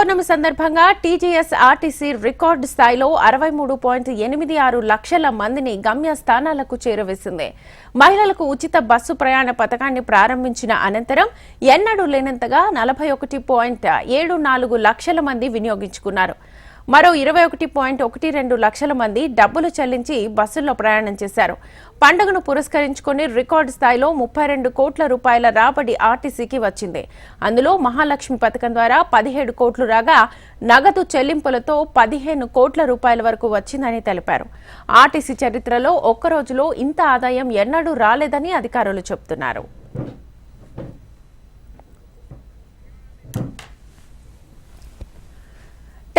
పౌర్ణమి సందర్భంగా TGS RTC record స్థాయిలో అరవై మూడు పాయింట్ ఎనిమిది ఆరు లక్షల మందిని గమ్య స్థానాలకు చేరవేసింది. మహిళలకు ఉచిత బస్సు ప్రయాణ పథకాన్ని ప్రారంభించిన అనంతరం ఎన్నడూ లేనంతగా నలభై ఒకటి పాయింట్ ఏడు నాలుగు లక్షల మంది వినియోగించుకున్నారు. మరో ఇరవై ఒకటి పాయింట్ ఒకటి రెండు లక్షల మంది డబ్బులు చెల్లించి బస్సుల్లో ప్రయాణం చేశారు. పండుగను పురస్కరించుకుని రికార్డు స్థాయిలో ముప్పై రెండు కోట్ల రూపాయల రాబడి ఆర్టీసీకి వచ్చింది. అందులో మహాలక్ష్మి పథకం ద్వారా పదిహేడు కోట్లు రాగా నగదు చెల్లింపులతో పదిహేను కోట్ల రూపాయల వరకు వచ్చిందని తెలిపారు. ఆర్టీసీ చరిత్రలో ఒక్క రోజులో ఇంత ఆదాయం ఎన్నడూ రాలేదని అధికారులు చెబుతున్నారు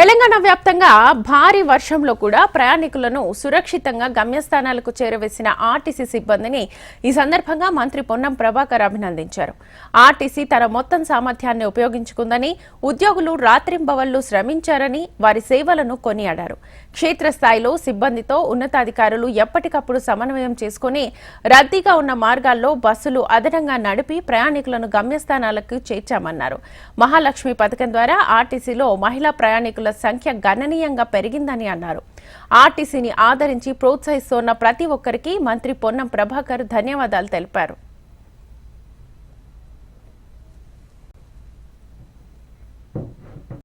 తెలంగాణ వ్యాప్తంగా భారీ వర్షంలో కూడా ప్రయాణికులను సురక్షితంగా గమ్యస్థానాలకు చేరవేసిన ఆర్టీసీ సిబ్బందిని ఈ సందర్భంగా మంత్రి పొన్నం ప్రభాకర్ అభినందించారు. ఆర్టీసీ తన మొత్తం సామర్థ్యాన్ని ఉపయోగించుకుందని ఉద్యోగులు రాత్రింబవళ్ళు శ్రమించారని వారి సేవలను కొనియాడారు. క్షేత్రస్థాయిలో సిబ్బందితో ఉన్నతాధికారులు ఎప్పటికప్పుడు సమన్వయం చేసుకుని రద్దీగా ఉన్న మార్గాల్లో బస్సులు అదనంగా నడిపి ప్రయాణికులను గమ్యస్థానాలకు చేర్చామన్నారు. మహాలక్ష్మి పథకం ద్వారా ఆర్టీసీలో మహిళా ప్రయాణికుల సంఖ్య గణనీయంగా పెరిగిందని అన్నారు. ఆర్టీసీని ఆదరించి ప్రోత్సహిస్తోన్న ప్రతి ఒక్కరికి మంత్రి పొన్నం ప్రభాకర్ ధన్యవాదాలు తెలిపారు.